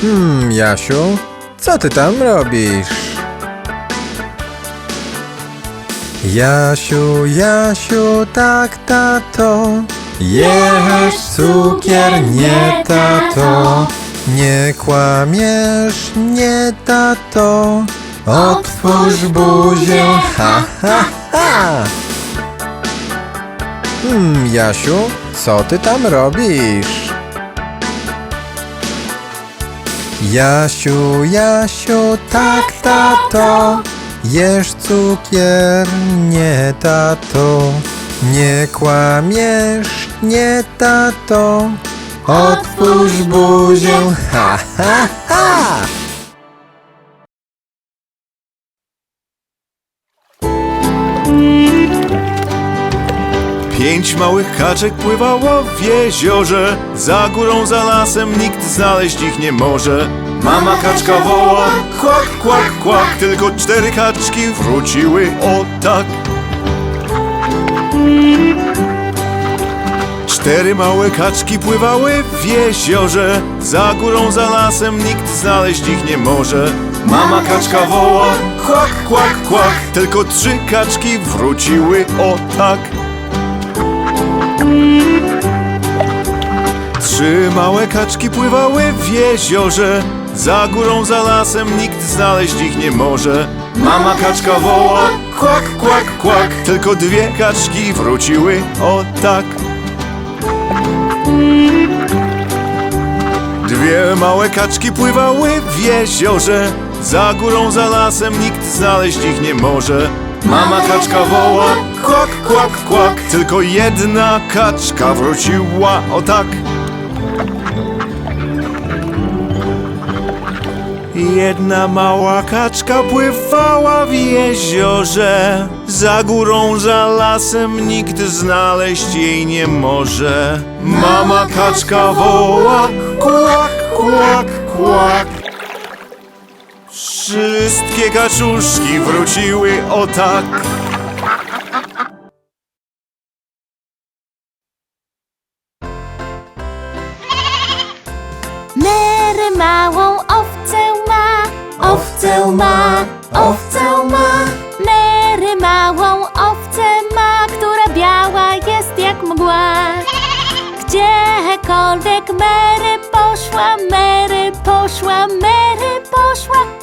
Hmm, Jasiu, co ty tam robisz? Jasiu, Jasiu, tak, tato. Jesz cukier, nie, tato. Nie kłamiesz, nie, tato. Otwórz buzię, ha, ha, ha. Hmm, Jasiu, co ty tam robisz? Jasiu, Jasiu, tak, tato. Jesz cukier, nie, tato. Nie kłamiesz, nie, tato. Otwórz buzię, ha, ha, ha. Pięć małych kaczek pływało w jeziorze. Za górą, za lasem nikt znaleźć ich nie może. Mama kaczka woła, kłak, kłak, kłak. Tylko cztery kaczki wróciły, o tak. Cztery małe kaczki pływały w jeziorze. Za górą, za lasem nikt znaleźć ich nie może. Mama kaczka woła, kłak, kłak, kłak. Tylko trzy kaczki wróciły, o tak Trzy małe kaczki pływały w jeziorze. Za górą, za lasem nikt znaleźć ich nie może. Mama kaczka woła, kłak, kłak, kłak. Tylko dwie kaczki wróciły, o tak. Dwie małe kaczki pływały w jeziorze. Za górą, za lasem nikt znaleźć ich nie może Mama kaczka woła, kłak, kłak, kłak Tylko jedna kaczka wróciła, o tak. Jedna mała kaczka pływała w jeziorze Za górą, za lasem nikt znaleźć jej nie może. Mama kaczka woła Kłak, kłak, kłak Wszystkie kaczuszki wróciły o tak Mary małą owcę ma, owcę ma, owcę ma. Mary małą owcę ma, która biała jest jak mgła. Gdziekolwiek Mary poszła, Mary poszła, Mary poszła.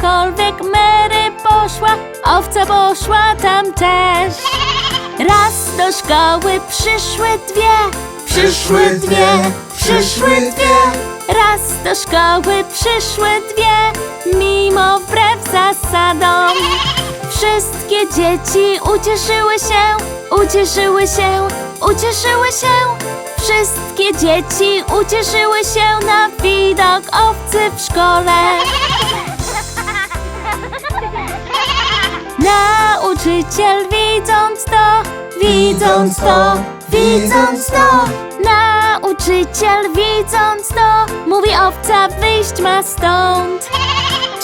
Gdziekolwiek Mary poszła, owca poszła tam też. Raz do szkoły przyszły dwie, przyszły dwie, przyszły dwie. Raz do szkoły przyszły dwie, mimo wbrew zasadom. Wszystkie dzieci ucieszyły się, ucieszyły się, ucieszyły się. Wszystkie dzieci ucieszyły się na widok owcy w szkole. Nauczyciel widząc to, widząc to, widząc to. Nauczyciel widząc to, mówi owca wyjść ma stąd.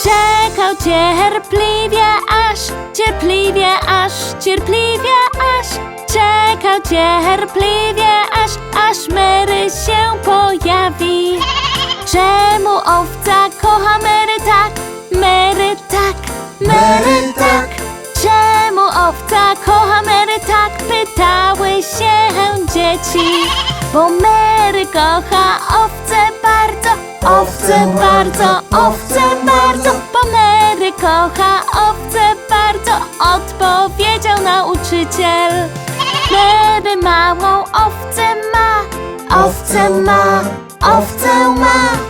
Czekał cierpliwie aż, cierpliwie aż, cierpliwie aż. Czekał cierpliwie aż, aż Mary się pojawi. Czemu owca kocha Mary tak, Mary tak, Mary tak owca kocha Mary tak? Pytały się dzieci. Bo Mary kocha owce bardzo, owce bardzo, owce bardzo. Bo Mary kocha owce bardzo, odpowiedział nauczyciel. Mary małą owcę ma, owcę ma, owcę ma.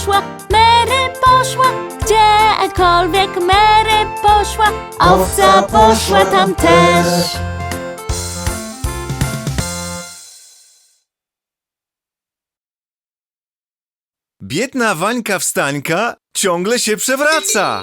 Poszła, Mary poszła. Gdziekolwiek Mary poszła, owca poszła tam też. Biedna Wańka wstańka ciągle się przewraca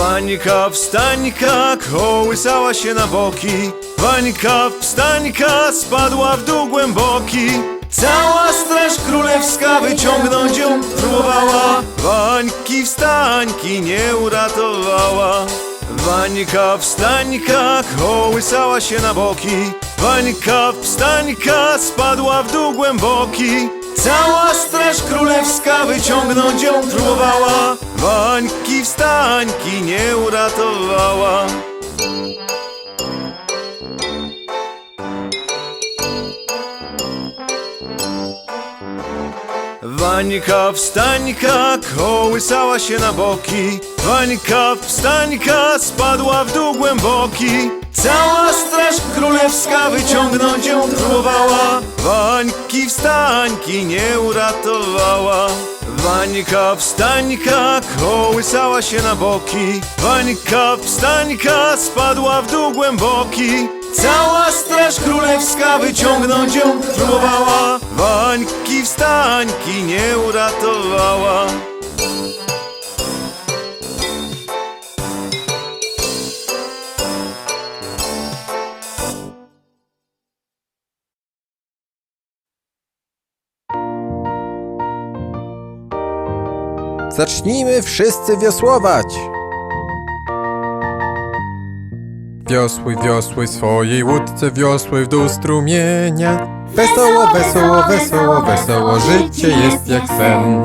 Wańka, wstańka, kołysała się na boki. Wańka, wstańka, spadła w dół głęboki. Cała straż królewska wyciągnąć ją próbowała. Wańki, wstańki nie uratowała. Wańka, wstańka, kołysała się na boki. Wańka, wstańka, spadła w dół głęboki. Cała straż królewska wyciągnąć ją próbowała. Wańki, wstańki nie uratowała. Wańka, wstańka, kołysała się na boki. Wańka, wstańka, spadła w dół głęboki Cała straż królewska wyciągnąć ją próbowała. Wańki, wstańki nie uratowała. Wańka, wstańka, kołysała się na boki. Wańka, wstańka, spadła w dół głęboki. Cała straż królewska wyciągnąć ją próbowała. Wańki, wstańki nie uratowała Zacznijmy wszyscy wiosłować! Wiosłuj, wiosłuj swojej łódce, wiosłuj w dół strumienia. Wesoło, wesoło, wesoło, wesoło, życie jest jak sen.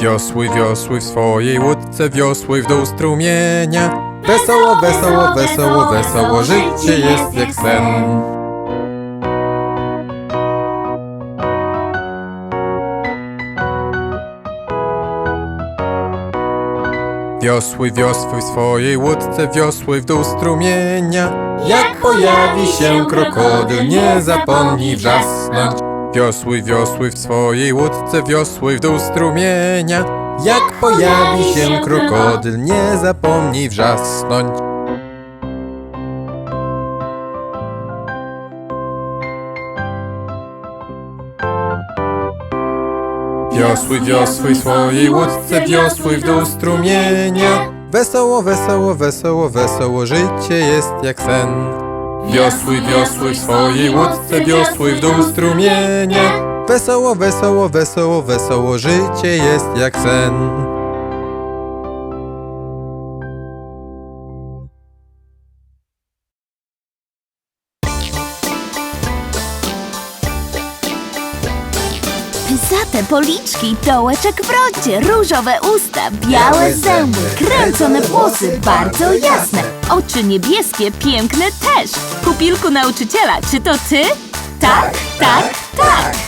Wiosłuj, wiosłuj w swojej łódce, wiosłuj w dół strumienia. Wesoło, wesoło, wesoło, wesoło, życie jest jak sen. Wiosłuj, wiosłuj w swojej łódce, wiosłuj w dół strumienia. Jak pojawi się krokodyl, nie zapomnij wrzasnąć. Wiosłuj, wiosłuj w swojej łódce, wiosłuj w dół strumienia. Jak pojawi się krokodyl, nie zapomnij wrzasnąć. Wiosłuj, wiosłuj w swojej łódce, wiosłuj w dół strumienia. Wesoło, wesoło, wesoło, wesoło, życie jest jak sen. Wiosłuj, wiosłuj w swojej łódce, wiosłuj w dół strumienia. Wesoło, wesoło, wesoło, wesoło, życie jest jak sen. Zate policzki, dołeczek w rocie, różowe usta, białe zęby, kręcone włosy, bardzo jasne, oczy niebieskie, piękne też. Pupilku nauczyciela, czy to ty? Tak, tak, tak.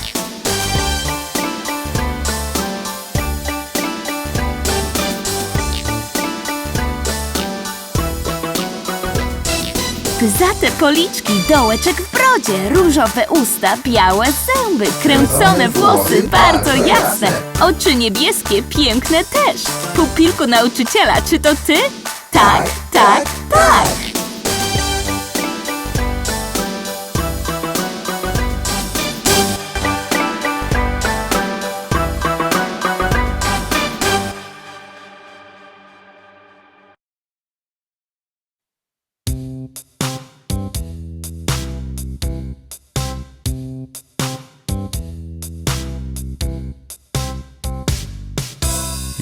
Zate policzki, dołeczek w brodzie, różowe usta, białe zęby, kręcone włosy, bardzo jasne, oczy niebieskie, piękne też. Pupilku nauczyciela, czy to ty? Tak, tak, tak.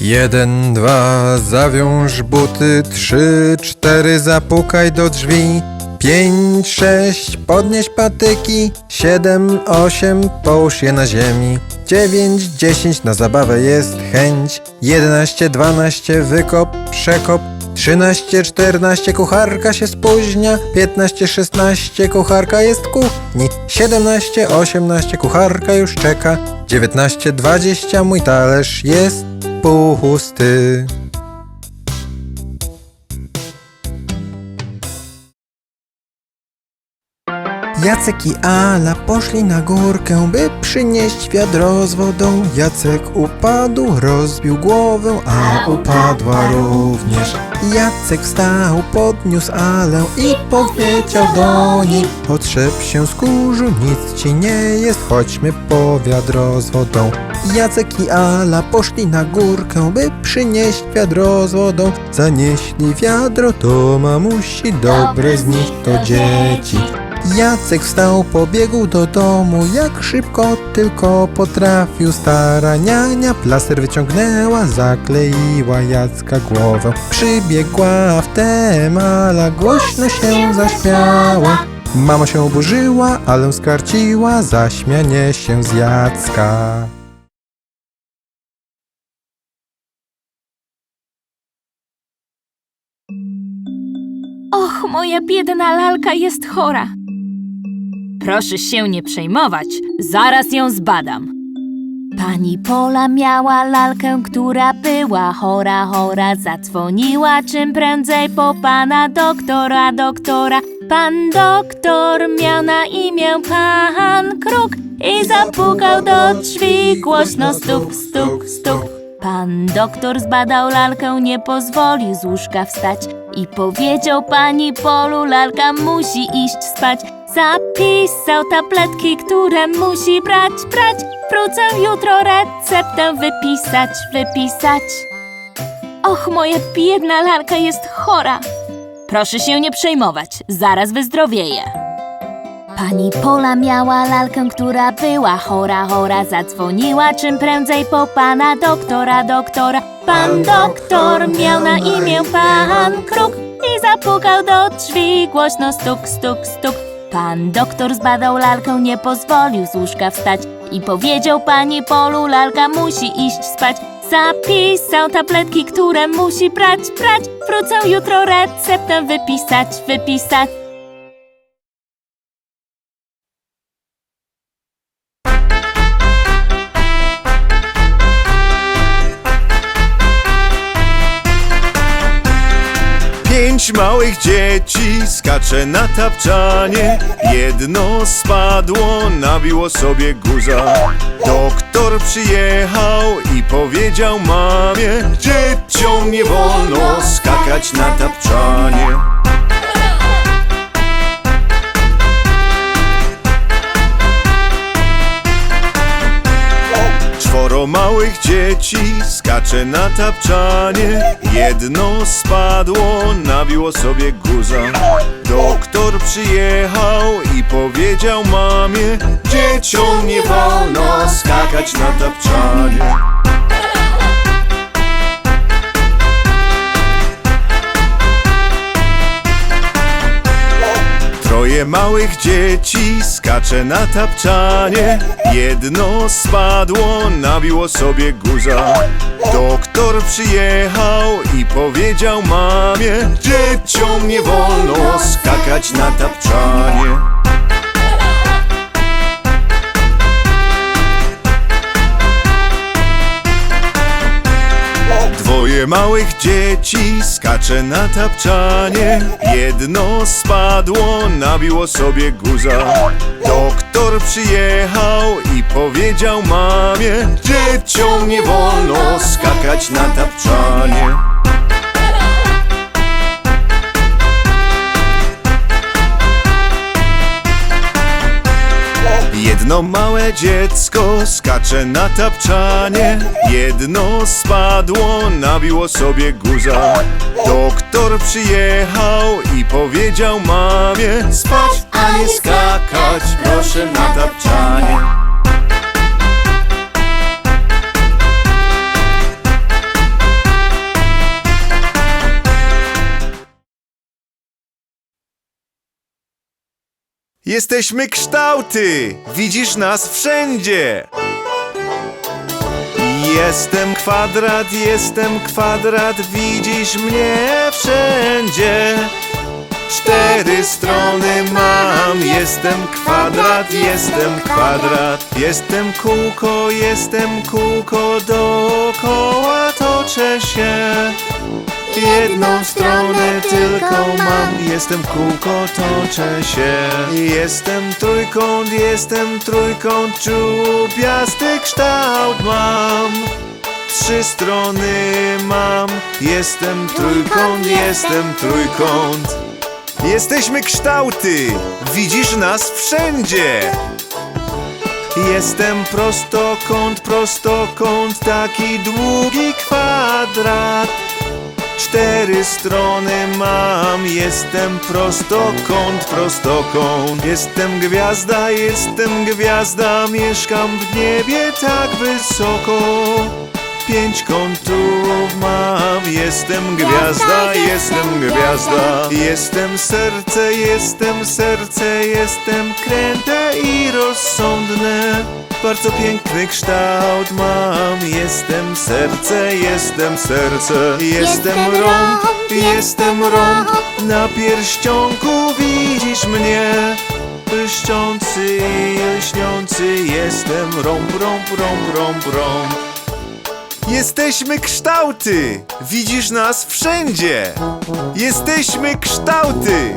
Jeden, dwa, zawiąż buty, trzy, cztery, zapukaj do drzwi. Pięć, sześć, podnieś patyki, siedem, osiem, połóż je na ziemi. Dziewięć, dziesięć, na zabawę jest chęć. Jedenaście, dwanaście, wykop, przekop. Trzynaście, czternaście, kucharka się spóźnia. Piętnaście, szesnaście, kucharka jest kuchni. Siedemnaście, osiemnaście, kucharka już czeka. Dziewiętnaście, dwadzieścia, mój talerz jest 歩を干して Jacek i Ala poszli na górkę, by przynieść wiadro z wodą. Jacek upadł, rozbił głowę, a upadła również. Jacek wstał, podniósł Alę i powiedział do niej Potrzeb się skórzu, nic ci nie jest, chodźmy po wiadro z wodą. Jacek i Ala poszli na górkę, by przynieść wiadro z wodą. Zanieśli wiadro do mamusi, dobre z nich to dzieci. Jacek wstał, pobiegł do domu, jak szybko tylko potrafił. Stara niania plaster wyciągnęła, zakleiła Jacka głowę. Przybiegła w temala, głośno się zaśmiała. Mama się oburzyła, ale skarciła za śmianie się z Jacka. Och, moja biedna lalka jest chora. Proszę się nie przejmować, zaraz ją zbadam. Pani Pola miała lalkę, która była chora, chora. Zadzwoniła czym prędzej po pana doktora, doktora. Pan doktor miał na imię pan Kruk i zapukał do drzwi głośno stuk, stuk, stuk. Pan doktor zbadał lalkę, nie pozwolił z łóżka wstać i powiedział pani Polu, lalka musi iść spać. Zapisał tabletki, które musi brać, brać. Wrócę jutro receptę wypisać, wypisać. Och, moja biedna lalka jest chora. Proszę się nie przejmować, zaraz wyzdrowieje. Pani Pola miała lalkę, która była chora, chora. Zadzwoniła czym prędzej po pana doktora, doktora. Pan doktor miał na imię pan Kruk i zapukał do drzwi głośno stuk, stuk, stuk. Pan doktor zbadał lalkę, nie pozwolił z łóżka wstać i powiedział pani Polu, lalka musi iść spać. Zapisał tabletki, które musi brać, brać. Wrócę jutro receptę wypisać, wypisać. Małych dzieci skacze na tapczanie. Jedno spadło, nabiło sobie guza. Doktor przyjechał i powiedział mamie Dzieciom nie wolno skakać na tapczanie Czworo małych dzieci skacze na tapczanie. Jedno spadło, nabiło sobie guza Doktor przyjechał i powiedział mamie Dzieciom nie wolno skakać na tapczanie Troje małych dzieci skacze na tapczanie. Jedno spadło, nabiło sobie guza. Doktor przyjechał i powiedział mamie Dzieciom nie wolno skakać na tapczanie Dwoje małych dzieci skacze na tapczanie. Jedno spadło, nabiło sobie guza. Doktor przyjechał i powiedział mamie Dzieciom nie wolno skakać na tapczanie Jedno małe dziecko skacze na tapczanie. Jedno spadło, nabiło sobie guza. Doktor przyjechał i powiedział mamie Spać, a nie skakać, proszę na tapczanie Jesteśmy kształty! Widzisz nas wszędzie! Jestem kwadrat, jestem kwadrat, widzisz mnie wszędzie. Cztery strony mam, jestem kwadrat, jestem kwadrat. Jestem kółko, jestem kółko, dookoła toczę się. Jedną stronę tylko mam. Jestem kółko, toczę się. Jestem trójkąt, jestem trójkąt Czubiasty kształt mam. Trzy strony mam. Jestem trójkąt, jestem trójkąt. Jesteśmy kształty. Widzisz nas wszędzie. Jestem prostokąt, prostokąt, taki długi kwadrat. Cztery strony mam, jestem prostokąt, prostokąt. Jestem gwiazda, jestem gwiazda, mieszkam w niebie tak wysoko. Pięć kątów mam, jestem gwiazda, jestem gwiazda. Jestem serce, jestem serce, jestem kręte i rozsądne. Bardzo piękny kształt mam, jestem serce, jestem serce. Jestem rąk, jestem rąk, na pierścionku widzisz mnie. Błyszczący i lśniący, jestem rąb, rąb, rąb, rąb, rąb. Jesteśmy kształty! Widzisz nas wszędzie! Jesteśmy kształty!